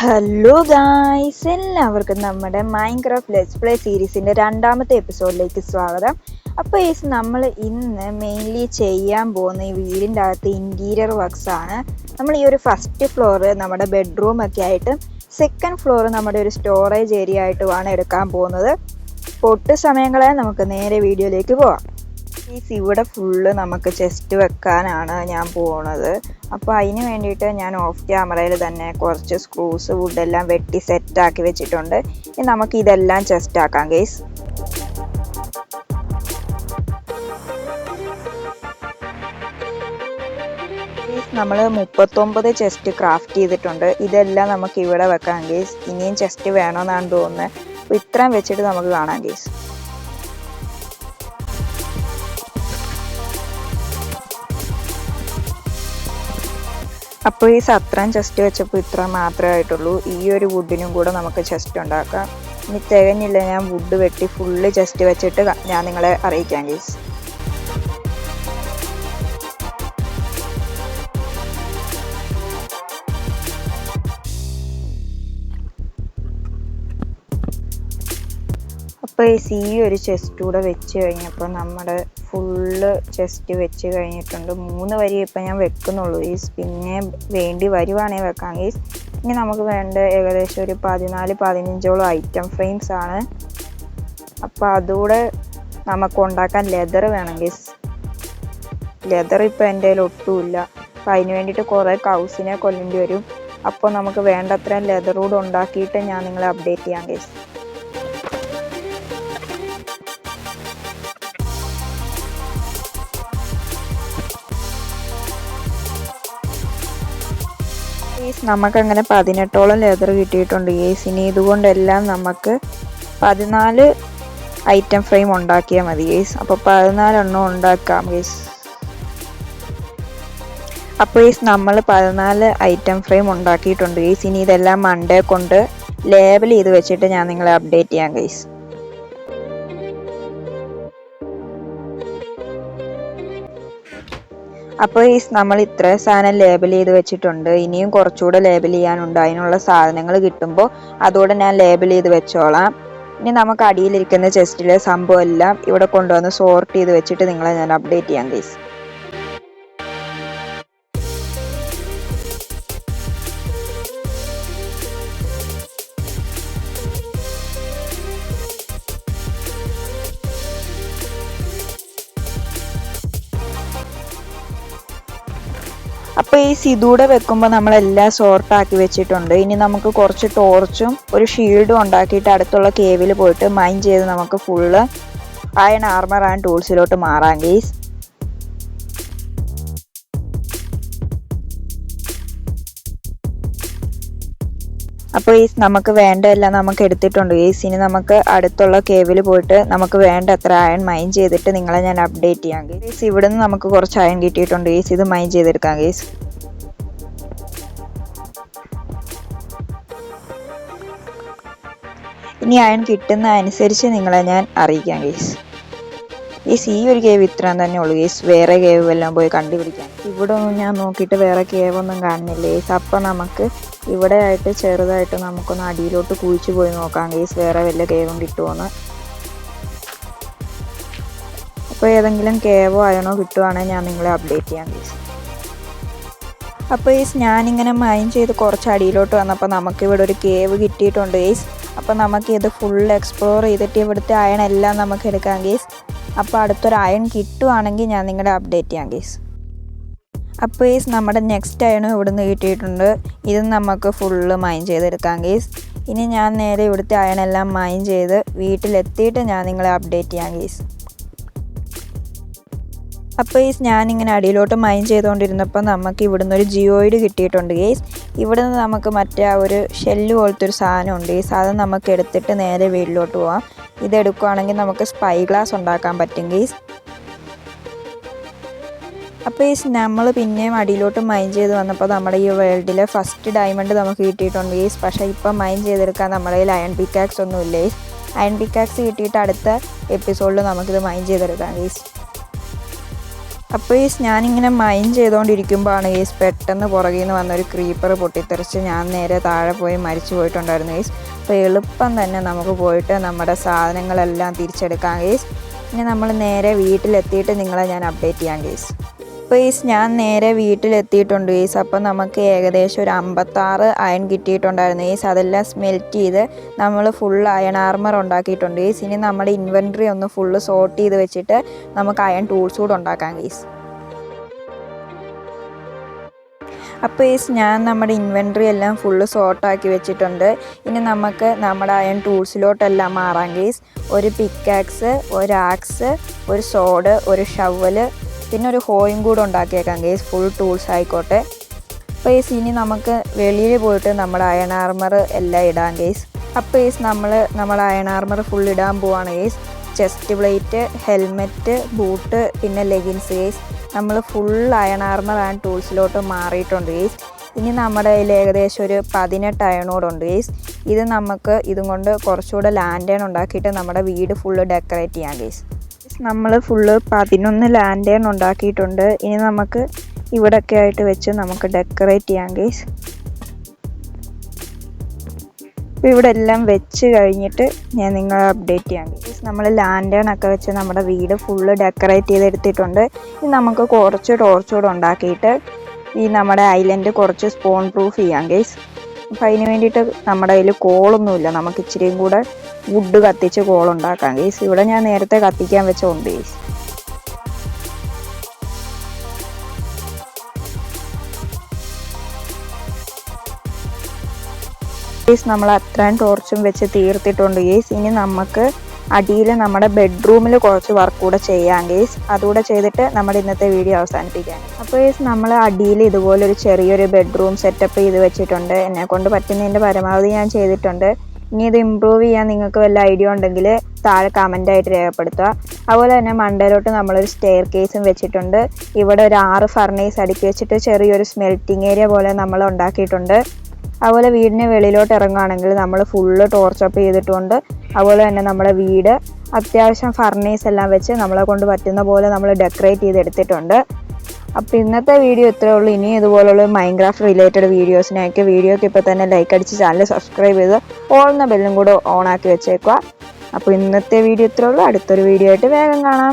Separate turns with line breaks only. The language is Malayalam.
ഹലോ ഗായ്സ് എല്ലാവർക്കും നമ്മുടെ മൈൻക്രാഫ്റ്റ് ലെറ്റ്സ് പ്ലേ സീരീസിന്റെ രണ്ടാമത്തെ എപ്പിസോഡിലേക്ക് സ്വാഗതം. അപ്പോൾ ഈസ് നമ്മൾ ഇന്ന് മെയിൻലി ചെയ്യാൻ പോകുന്ന ഈ വീടിന്റെ അകത്ത് ഇന്റീരിയർ വർക്ക്സ് ആണ്. നമ്മൾ ഈ ഒരു ഫസ്റ്റ് ഫ്ലോർ നമ്മുടെ ബെഡ്റൂം ഒക്കെ ആയിട്ട് സെക്കൻഡ് ഫ്ലോർ നമ്മുടെ ഒരു സ്റ്റോറേജ് ഏരിയ ആയിട്ടുമാണ് എടുക്കാൻ പോകുന്നത്. പൊട്ട് സമയങ്ങളെ നമുക്ക് നേരെ വീഡിയോയിലേക്ക് പോവാം. ഈ ഇവിടെ ഫുള്ള് നമുക്ക് ചെസ്റ്റ് വെക്കാനാണ് ഞാൻ പോകുന്നത് അപ്പോൾ അതിന് വേണ്ടിയിട്ട് ഞാൻ ഓഫ് ക്യാമറയിൽ തന്നെ കുറച്ച് സ്ക്രൂസ് വുഡെല്ലാം വെട്ടി സെറ്റാക്കി വെച്ചിട്ടുണ്ട്. ഇനി നമുക്ക് ഇതെല്ലാം ചെസ്റ്റ് ആക്കാം ഗേസ് നമ്മൾ മുപ്പത്തൊമ്പത് ചെസ്റ്റ് ക്രാഫ്റ്റ് ചെയ്തിട്ടുണ്ട്. ഇതെല്ലാം നമുക്ക് ഇവിടെ വെക്കാം ഗേസ് ഇനിയും ചെസ്റ്റ് വേണമെന്നാണ് തോന്നുന്നത് ഇത്രയും വെച്ചിട്ട് നമുക്ക് കാണാം ഗേസ് അപ്പോൾ ഈ സത്രം ചെസ്റ്റ് വെച്ചപ്പോൾ ഇത്ര മാത്രമേ ആയിട്ടുള്ളൂ. ഈ ഒരു വുഡിനും കൂടെ നമുക്ക് ചെസ്റ്റ് ഉണ്ടാക്കാം. ഇനി തികഞ്ഞില്ല ഞാൻ വുഡ് വെട്ടി ഫുള്ള് ചെസ്റ്റ് വെച്ചിട്ട് ഞാൻ നിങ്ങളെ അറിയിക്കാം ഗീസ് അപ്പോൾ ഈ ഒരു ചെസ്റ്റ് കൂടെ വെച്ച് കഴിഞ്ഞപ്പോൾ നമ്മുടെ ഫുള്ള് ചെസ്റ്റ് വെച്ച് കഴിഞ്ഞിട്ടുണ്ട്. മൂന്ന് വരി ഇപ്പം ഞാൻ വെക്കുന്നുള്ളൂ. ഈ പിന്നെ വേണ്ടി വരുവാണെങ്കിൽ വെക്കാം ഈസ് ഇനി നമുക്ക് വേണ്ട ഏകദേശം ഒരു പതിനാല് പതിനഞ്ചോളം ഐറ്റം ഫ്രെയിംസ് ആണ്. അപ്പോൾ അതുകൂടെ നമുക്ക് ഉണ്ടാക്കാൻ ലെതർ വേണം ഗീസ് ലെതർ ഇപ്പോൾ എന്റെ കയ്യിൽ ഒട്ടുമില്ല. അപ്പം അതിന് വേണ്ടിയിട്ട് കുറേ കൗസിനെ കൊല്ലേണ്ടി വരും. അപ്പോൾ നമുക്ക് വേണ്ടത്രയും ലെതർ കൂടെ ഉണ്ടാക്കിയിട്ട് ഞാൻ നിങ്ങളെ അപ്ഡേറ്റ് ചെയ്യാം ഗീസ് ഗേസ് നമുക്കങ്ങനെ പതിനെട്ടോളം ലെതർ കിട്ടിയിട്ടുണ്ട്. ഗേസ് ഇനി ഇതുകൊണ്ടെല്ലാം നമുക്ക് പതിനാല് ഐറ്റം ഫ്രെയിം ഉണ്ടാക്കിയാൽ മതി ഗേസ് അപ്പോൾ പതിനാലെണ്ണം ഉണ്ടാക്കാം ഗേസ് അപ്പോൾ ഗേസ് നമ്മൾ പതിനാല് ഐറ്റം ഫ്രെയിം ഉണ്ടാക്കിയിട്ടുണ്ട്. ഗേസ് ഇനി ഇതെല്ലാം മൺഡേ കൊണ്ട് ലേബൽ ചെയ്ത് വെച്ചിട്ട് ഞാൻ നിങ്ങളെ അപ്ഡേറ്റ് ചെയ്യാം ഗേസ് അപ്പോൾ ഈ നമ്മൾ ഇത്ര സാധനം ലേബൽ ചെയ്ത് വെച്ചിട്ടുണ്ട്. ഇനിയും കുറച്ചുകൂടെ ലേബൽ ചെയ്യാനുണ്ട്. അതിനുള്ള സാധനങ്ങൾ കിട്ടുമ്പോൾ അതോടെ ഞാൻ ലേബൽ ചെയ്ത് വെച്ചോളാം. ഇനി നമുക്ക് അടിയിലിരിക്കുന്ന ചെസ്റ്റിലെ സംഭവം എല്ലാം ഇവിടെ കൊണ്ടുവന്ന് സോർട്ട് ചെയ്ത് വെച്ചിട്ട് നിങ്ങളെ ഞാൻ അപ്ഡേറ്റ് ചെയ്യാം ഗീസ് അപ്പോൾ ഈ സിതൂടെ വെക്കുമ്പോൾ നമ്മളെല്ലാം സോർട്ടാക്കി വെച്ചിട്ടുണ്ട്. ഇനി നമുക്ക് കുറച്ച് ടോർച്ചും ഒരു ഷീൽഡും ഉണ്ടാക്കിയിട്ട് അടുത്തുള്ള കേവിൽ പോയിട്ട് മൈൻ ചെയ്ത് നമുക്ക് ഫുള്ള് അയൺ ആർമർ ആൻഡ് ടൂൾസിലോട്ട് മാറാം ഗെയ്സ് ഈ നമുക്ക് വേണ്ട എല്ലാം നമുക്ക് എടുത്തിട്ടുണ്ട്. ഈ ഇനി നമുക്ക് അടുത്തുള്ള കേവിൽ പോയിട്ട് നമുക്ക് വേണ്ട അത്ര അയൺ മൈൻ ചെയ്തിട്ട് നിങ്ങളെ ഞാൻ അപ്ഡേറ്റ് ചെയ്യാം ഗെയ്സ് ഇവിടുന്ന് നമുക്ക് കുറച്ച് അയൺ കിട്ടിയിട്ടുണ്ട്. ഗേസ് ഇത് മൈൻ ചെയ്തെടുക്കാം ഗേസ് ഇനി അയൺ കിട്ടുന്ന അനുസരിച്ച് നിങ്ങളെ ഞാൻ അറിയിക്കാം ഗേസ് ഈ ഒരു കേവ് ഇത്രയും തന്നെ ഉള്ളൂ. ഗേസ് വേറെ കേവ് എല്ലാം പോയി കണ്ടുപിടിക്കാം ഇവിടെ ഒന്നും ഞാൻ നോക്കിയിട്ട് വേറെ കേവ് ഒന്നും കാണുന്നില്ല ഗേസ് അപ്പം നമുക്ക് ഇവിടെ ആയിട്ട് ചെറുതായിട്ട് നമുക്കൊന്ന് അടിയിലോട്ട് കുഴിച്ചു പോയി നോക്കാം. ഗേസ് വേറെ വല്ല കേവും കിട്ടുമോന്ന് അപ്പോൾ ഏതെങ്കിലും കേവോ അയണോ കിട്ടുവാണെങ്കിൽ ഞാൻ നിങ്ങളെ അപ്ഡേറ്റ് ചെയ്യാം ഗേസ് അപ്പോൾ ഈസ് ഞാനിങ്ങനെ മൈൻ ചെയ്ത് കുറച്ച് അടിയിലോട്ട് വന്നപ്പോൾ നമുക്ക് ഇവിടെ ഒരു കേവ് കിട്ടിയിട്ടുണ്ട് ഗീസ് അപ്പോൾ നമുക്ക് ഇത് ഫുൾ എക്സ്പ്ലോർ ചെയ്തിട്ട് ഇവിടുത്തെ അയണെല്ലാം നമുക്ക് എടുക്കാം ഗേസ് അപ്പോൾ അടുത്തൊരു അയൺ കിട്ടുവാണെങ്കിൽ ഞാൻ നിങ്ങളുടെ അപ്ഡേറ്റ് ചെയ്യാം ഗേസ് അപ്പോൾ ഈസ് നമ്മുടെ നെക്സ്റ്റ് അയണും ഇവിടുന്ന് കിട്ടിയിട്ടുണ്ട്. ഇത് നമുക്ക് ഫുള്ള് മൈൻ ചെയ്തെടുക്കാം ഗേസ് ഇനി ഞാൻ നേരെ ഇവിടുത്തെ അയണെല്ലാം മൈൻ ചെയ്ത് വീട്ടിലെത്തിയിട്ട് ഞാൻ നിങ്ങളെ അപ്ഡേറ്റ് ചെയ്യാം ഗേസ് അപ്പോൾ ഈസ് ഞാനിങ്ങനെ അടിയിലോട്ട് മൈൻ ചെയ്തുകൊണ്ടിരുന്നപ്പോൾ നമുക്ക് ഇവിടുന്ന് ഒരു ജിയോയിഡ് കിട്ടിയിട്ടുണ്ട് ഗേസ് ഇവിടെ നിന്ന് നമുക്ക് മറ്റേ ആ ഒരു ഷെല്ല് പോലത്തെ ഒരു സാധനം ഉണ്ട് ഈ സാധനം നമുക്ക് എടുത്തിട്ട് നേരെ വീട്ടിലോട്ട് പോവാം. ഇതെടുക്കുകയാണെങ്കിൽ നമുക്ക് സ്പൈ ഗ്ലാസ് ഉണ്ടാക്കാൻ പറ്റും ഗേസ് അപ്പോൾ ഈ നമ്മൾ പിന്നെയും അടിയിലോട്ട് മൈൻ ചെയ്ത് വന്നപ്പോൾ നമ്മുടെ ഈ വേൾഡിലെ ഫസ്റ്റ് ഡയമണ്ട് നമുക്ക് കിട്ടിയിട്ടുണ്ട് ഗേസ് പക്ഷേ ഇപ്പോൾ മൈൻ ചെയ്തെടുക്കാൻ നമ്മുടെ കയ്യിൽ അയൺ പിക്കാക്സ് ഒന്നുമില്ലേ അയൺ പിക്കാക്സ് കിട്ടിയിട്ട് അടുത്ത എപ്പിസോഡിൽ നമുക്കിത് മൈൻ ചെയ്തെടുക്കാം ഗേസ് അപ്പോൾ ഈ ഞാനിങ്ങനെ മൈൻഡ് ചെയ്തുകൊണ്ടിരിക്കുമ്പോഴാണ് ഈസ് പെട്ടെന്ന് പുറകിൽ നിന്ന് വന്നൊരു ക്രീപ്പർ പൊട്ടിത്തെറിച്ച് ഞാൻ നേരെ താഴെ പോയി മരിച്ചു പോയിട്ടുണ്ടായിരുന്നു ഈസ് അപ്പോൾ എളുപ്പം തന്നെ നമുക്ക് പോയിട്ട് നമ്മുടെ സാധനങ്ങളെല്ലാം തിരിച്ചെടുക്കാം ഗേസ് ഇനി നമ്മൾ നേരെ വീട്ടിലെത്തിയിട്ട് നിങ്ങളെ ഞാൻ അപ്ഡേറ്റ് ചെയ്യാം ഗേസ് അപ്പോൾ ഈസ് ഞാൻ നേരെ വീട്ടിലെത്തിയിട്ടുണ്ട് ഈസ്. അപ്പോൾ നമുക്ക് ഏകദേശം ഒരു അമ്പത്താറ് അയൺ കിട്ടിയിട്ടുണ്ടായിരുന്നു ഈസ്. അതെല്ലാം സ്മെൽറ്റ് ചെയ്ത് നമ്മൾ ഫുൾ അയൺ ആർമർ ഉണ്ടാക്കിയിട്ടുണ്ട് ഈസ്. ഇനി നമ്മുടെ ഇൻവെൻട്രി ഒന്ന് ഫുള്ള് സോർട്ട് ചെയ്ത് വെച്ചിട്ട് നമുക്ക് അയൺ ടൂൾസ് കൂടെ ഉണ്ടാക്കാം ഗീസ് അപ്പോൾ ഈസ് ഞാൻ നമ്മുടെ ഇൻവെൻട്രി എല്ലാം ഫുള്ള് സോർട്ടാക്കി വെച്ചിട്ടുണ്ട്. ഇനി നമുക്ക് നമ്മുടെ അയൺ ടൂൾസിലോട്ടെല്ലാം മാറാം ഗീസ് ഒരു പിക്കാക്സ് ഒരു ആക്സ് ഒരു സോഡ് ഒരു ഷവൽ പിന്നെ ഒരു ഹോയും കൂടെ ഉണ്ടാക്കിയേക്കാം. ഗേസ് ഫുൾ ടൂൾസ് ആയിക്കോട്ടെ. അപ്പോൾ ഈ ഇനി നമുക്ക് വെളിയിൽ പോയിട്ട് നമ്മുടെ അയൺ ആർമർ എല്ലാം ഇടാം ഗേസ് അപ്പോൾ ഈസ് നമ്മൾ നമ്മുടെ അയൺ ആർമർ ഫുൾ ഇടാൻ പോവാണ് guys chest plate helmet boot പിന്നെ ലെഗിൻസ് ഗേസ് നമ്മൾ ഫുൾ അയൺ ആർമർ ആൻഡ് ടൂൾസിലോട്ട് മാറിയിട്ടുണ്ട് ഗേസ് ഇനി നമ്മുടെ കയ്യിൽ ഏകദേശം ഒരു പതിനെട്ട് അയണോടുണ്ട് ഗേസ് ഇത് നമുക്ക് ഇതും കൊണ്ട് കുറച്ചുകൂടെ ലാൻഡേൺ ഉണ്ടാക്കിയിട്ട് നമ്മുടെ വീട് ഫുള്ള് ഡെക്കറേറ്റ് ചെയ്യാം ഗേസ് നമ്മൾ ഫുള്ള് പതിനൊന്ന് ലാൻഡേൺ ഉണ്ടാക്കിയിട്ടുണ്ട്. ഇനി നമുക്ക് ഇവിടൊക്കെ ആയിട്ട് വെച്ച് നമുക്ക് ഡെക്കറേറ്റ് ചെയ്യാം ഗേസ് അപ്പോൾ ഇവിടെ എല്ലാം വെച്ച് കഴിഞ്ഞിട്ട് ഞാൻ നിങ്ങളെ അപ്ഡേറ്റ് ചെയ്യാം ഗേസ് നമ്മൾ ലാൻഡേൺ ഒക്കെ വെച്ച് നമ്മുടെ വീട് ഫുള്ള് ഡെക്കറേറ്റ് ചെയ്തെടുത്തിട്ടുണ്ട്. ഇനി നമുക്ക് കുറച്ച് ടോർച്ചോട് ഉണ്ടാക്കിയിട്ട് ഈ നമ്മുടെ ഐലൻഡ് കുറച്ച് സ്പോൺ പ്രൂഫ് ചെയ്യാം ഗേസ് അതിന് വേണ്ടിയിട്ട് നമ്മുടെ കയ്യിൽ കോളൊന്നുമില്ല. നമുക്ക് ഇച്ചിരിയും കൂടെ വുഡ് കത്തിച്ച് കോളുണ്ടാക്കാം ഗേസ് ഇവിടെ ഞാൻ നേരത്തെ കത്തിക്കാൻ വെച്ചോണ്ട് ഗേസ് ഗേസ് നമ്മൾ അത്രയും ടോർച്ചും വെച്ച് തീർത്തിട്ടുണ്ട് ഗേസ് ഇനി നമുക്ക് അടിയിൽ നമ്മുടെ ബെഡ്റൂമിൽ കുറച്ച് വർക്ക് കൂടെ ചെയ്യാം ഗേസ് അതുകൂടെ ചെയ്തിട്ട് നമ്മുടെ ഇന്നത്തെ വീഡിയോ അവസാനിപ്പിക്കാം. അപ്പോൾ ഗേസ് നമ്മൾ അടിയിൽ ഇതുപോലെ ഒരു ചെറിയൊരു ബെഡ്റൂം സെറ്റപ്പ് ചെയ്ത് വെച്ചിട്ടുണ്ട്. എന്നെ കൊണ്ട് പറ്റുന്നതിന്റെ പരമാവധി ഞാൻ ചെയ്തിട്ടുണ്ട്. ഇനി ഇത് ഇമ്പ്രൂവ് ചെയ്യാൻ നിങ്ങൾക്ക് വല്ല ഐഡിയ ഉണ്ടെങ്കിൽ താഴെ കമന്റ് ആയിട്ട് രേഖപ്പെടുത്തുക. അതുപോലെ തന്നെ മണ്ടയിലോട്ട് നമ്മളൊരു സ്റ്റെയർ കേസും വെച്ചിട്ടുണ്ട്. ഇവിടെ ഒരു ആറ് ഫർണേസ് അടുക്കി വെച്ചിട്ട് ചെറിയൊരു സ്മെൽറ്റിംഗ് ഏരിയ പോലെ നമ്മൾ ഉണ്ടാക്കിയിട്ടുണ്ട്. അതുപോലെ വീടിന് വെളിയിലോട്ട് ഇറങ്ങുകയാണെങ്കിൽ നമ്മൾ ഫുള്ള് ടോർച്ചപ്പ് ചെയ്തിട്ടുണ്ട്. അതുപോലെ തന്നെ നമ്മുടെ വീട് അത്യാവശ്യം ഫർണീസ് എല്ലാം വെച്ച് നമ്മളെ കൊണ്ട് പറ്റുന്ന പോലെ നമ്മൾ ഡെക്കറേറ്റ് ചെയ്തെടുത്തിട്ടുണ്ട്. അപ്പോൾ ഇന്നത്തെ വീഡിയോ ഇത്രയേ ഉള്ളൂ. ഇനി ഇതുപോലുള്ള മൈൻക്രാഫ്റ്റ് റിലേറ്റഡ് വീഡിയോസിനായിട്ട് വീഡിയോക്ക് ഇപ്പോൾ തന്നെ ലൈക്ക് അടിച്ച് ചാനൽ സബ്സ്ക്രൈബ് ചെയ്ത് ഓൾന്ന ബെല്ലും കൂടെ ഓൺ ആക്കി വെച്ചേക്കുക. അപ്പോൾ ഇന്നത്തെ വീഡിയോ ഇത്രയേ ഉള്ളൂ. അടുത്തൊരു വീഡിയോ ആയിട്ട് വേഗം കാണാം.